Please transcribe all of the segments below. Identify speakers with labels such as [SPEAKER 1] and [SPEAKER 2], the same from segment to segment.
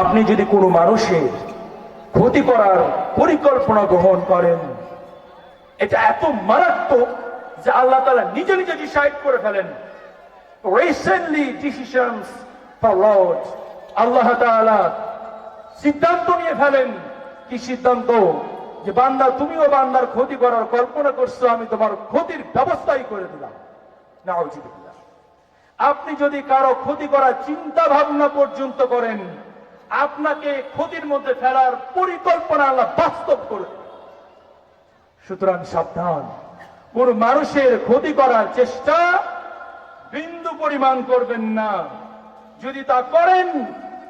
[SPEAKER 1] আপনি যদি কোনো মানুষের ক্ষতি করার পরিকল্পনা গ্রহণ করেন, এটা এত মারাত্মক যে আল্লাহ তালা নিজে নিজে ডিসাইড করে ফেলেন। রিসেন্টলি ফরওয়ার্ড আল্লাহ তাআলা সিদ্ধান্ত নিয়ে ফেলেন কি সিদ্ধান্ত? যে বান্দা, তুমিও বান্দার ক্ষতি করার কল্পনা করছ, আমি তোমার ক্ষতির ব্যবস্থাই করে দিলাম। নাউজুবিল্লাহ। আপনি যদি কারও ক্ষতি করার চিন্তা ভাবনা পর্যন্ত করেন আপনাকে ক্ষতির মধ্যে ফেলার পরিকল্পনা আল্লাহ বাস্তব করে। সুতরাং সাবধান। কোন মানুষের ক্ষতি করার চেষ্টা বিন্দু পরিমাণ করবেন না। যদি তা করেন,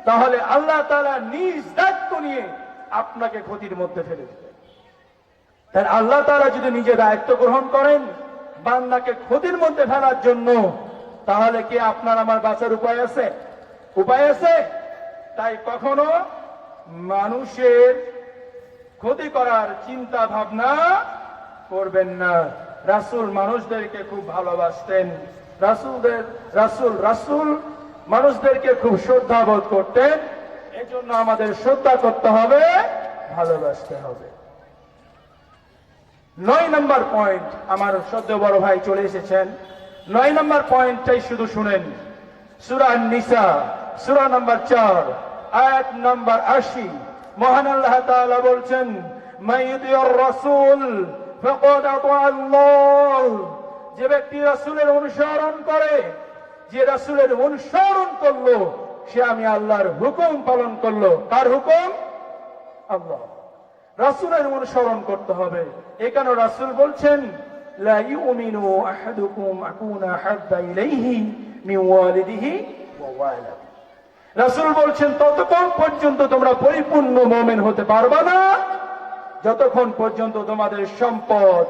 [SPEAKER 1] তাহলে আল্লাহ তাআলা নিজ দায়িত্ব নিয়ে আপনাকে ক্ষতির মধ্যে ফেলে দেবেন। আল্লাহ তাআলা যদি নিজে দায়িত্ব গ্রহণ করেন বান্দাকে ক্ষতির মধ্যে ফেলার জন্য, তাহলে কি আপনার আমার বাঁচার উপায় আছে? উপায় আছে? তাই কখনো মানুষের ক্ষতি করার চিন্তা ভাবনা করবেন না। রাসূল মানুষদেরকে খুব ভালোবাসতেন। রাসূলদের, রাসূল, রাসুল মানুষদেরকে খুব শ্রদ্ধা বোধ করতেন। এজন্য আমাদের শ্রদ্ধা করতে হবে, ভালোবাসতে হবে। নয় নম্বর পয়েন্ট, আমার সদ্য বড় ভাই চলে এসেছেন। নয় নম্বর পয়েন্টটাই শুধু শুনেন। সুরা নিসা সুরা নম্বর চার। আয়াত নম্বর আশি। মহান আল্লাহ বলছেন যে ব্যক্তি রাসূলের অনুসরণ করে, যে রাসূলের অনুসরণ করল, সে আমি আল্লাহর হুকুম পালন করল। কার হুকুম? আল্লাহ। রাসূলের অনুসরণ করতে হবে। এ এখানে রাসূল বলছেন, লা ইউমিনু আহাদুকুম আকুনা হাব্বা ইলাইহি ওয়ালিদিহি ওয়া ওয়ালাদিহি। রাসূল বলছেন, ততক্ষণ পর্যন্ত তোমরা পরিপূর্ণ মুমিন হতে পারবে না। যতক্ষণ পর্যন্ত তোমাদের সম্পদ,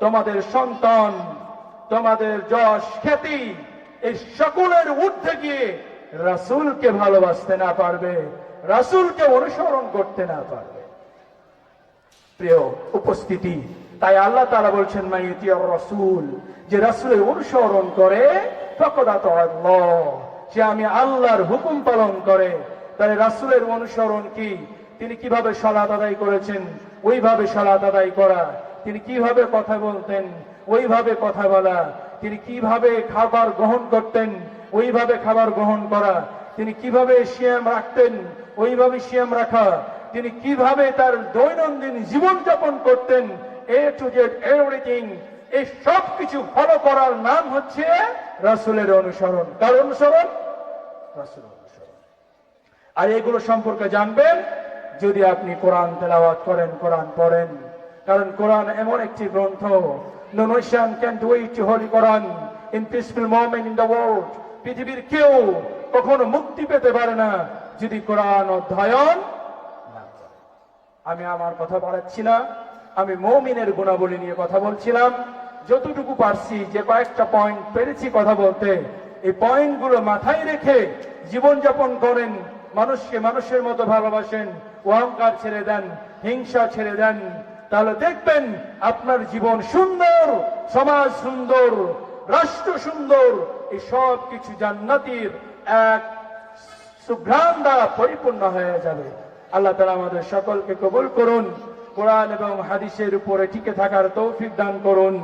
[SPEAKER 1] তোমাদের সন্তান, তোমাদের যশ, খ্যাতি এই সকলের ঊর্ধ্বে গিয়ে রাসুলকে ভালোবাসতে না পারবে, রাসুলকে অনুসরণ করতে না পারবে। প্রিয় উপস্থিতি, তাই আল্লাহ তারা বলছেন মাইতি রসুল। যে রাসূলের অনুসরণ করে, ফকদাত আল্লাহ। সে আমি আল্লাহর হুকুম পালন করে তাই রাসূলের অনুসরণ কি? তিনি কীভাবে সালাত আদায় করেছেন? ওইভাবে সালাত আদায় করা। তিনি কীভাবে কথা বলতেন? ওইভাবে কথা বলা। তিনি কীভাবে খাবার গ্রহণ করতেন? ওইভাবে খাবার গ্রহণ করা। তিনি কীভাবে সিয়াম রাখতেন? ওইভাবে সিয়াম রাখা। তিনি কীভাবে তার দৈনন্দিন জীবন যাপন করতেন? এ টু জেড এভরিথিং এই সব কিছু ফলো করার নাম হচ্ছে রাসূলের অনুসরণ। কার অনুসরণ? আর এগুলো সম্পর্কে জানবেন যদি আপনি কোরআন তেলাওয়াত করেন, কোরআন পড়েন। কারণ কোরআন এমন একটি গ্রন্থ, No nation can do it, holy Quran, in. পৃথিবীর কেউ কখনো মুক্তি পেতে পারে না যদি কোরআন অধ্যয়ন আমি আমার কথা বাড়াচ্ছি না, আমি মৌমিনের গুণাবলী নিয়ে কথা বলছিলাম। যতটুকু পারছি, যে কয়েকটা পয়েন্ট পেরেছি কথা বলতে এই পয়েন্টগুলো মাথায় রেখে জীবনযাপন করেন, মানুষকে মানুষের মতো ভালোবাসেন, অহংকার ছেড়ে দেন, হিংসা ছেড়ে দেন, তাহলে দেখবেন আপনার জীবন সুন্দর, সমাজ সুন্দর, রাষ্ট্র সুন্দর, এই সব কিছু জান্নাতির এক সুঘ্রাণ দ্বারা পরিপূর্ণ হয়ে যাবে। আল্লাহ তালা আমাদের সকলকে কবুল করুন, কোরআন এবং হাদিসের উপরে টিকে থাকার তৌফিক দান করুন।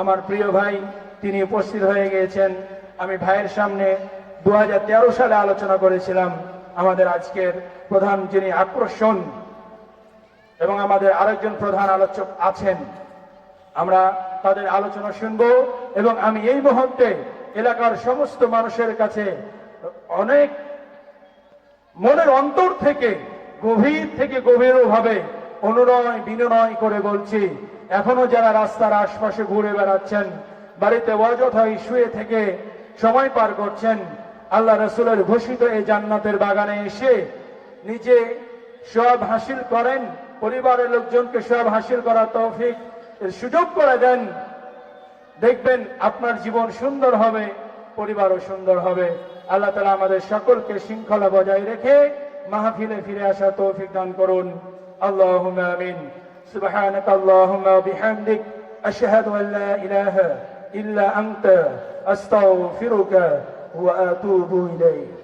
[SPEAKER 1] আমার প্রিয় ভাই, তিনি উপস্থিত হয়ে গিয়েছেন। আমি ভাইয়ের সামনে দু হাজার তেরো সালে আলোচনা করেছিলাম আমাদের আজকের প্রধান যিনি আকর্ষণ এবং আমাদের আরেকজন প্রধান আলোচক আছেন। আমরা তাদের আলোচনা শুনব এবং আমি এই মুহূর্তে এলাকার সমস্ত মানুষের কাছে অনেক মনের অন্তর থেকে, গভীর থেকে গভীরভাবে অনুনয় বিনয় করে বলছি, এখনও যারা রাস্তার আশপাশে ঘুরে বেড়াচ্ছেন, বাড়িতে অযথাই শুয়ে থেকে সময় পার করছেন। আল্লাহ রসুলের ঘোষিত এই জান্নাতের বাগানে এসে নিজে সব হাসিল করেন, পরিবারের লোকজনকে সব হাসিল করা তৌফিক সুযোগ করে দেন। দেখবেন আপনার জীবন সুন্দর হবে, পরিবারও সুন্দর হবে। আল্লাহ তালা আমাদের সকলকে শৃঙ্খলা বজায় রেখে মাহফিলে ফিরে আসা তৌফিক দান করুন। আল্লাহ আমিন। সুবাহ আল্লাহ বিহান দিক আশাহ إلا أنت أستغفرك وأتوب إليك.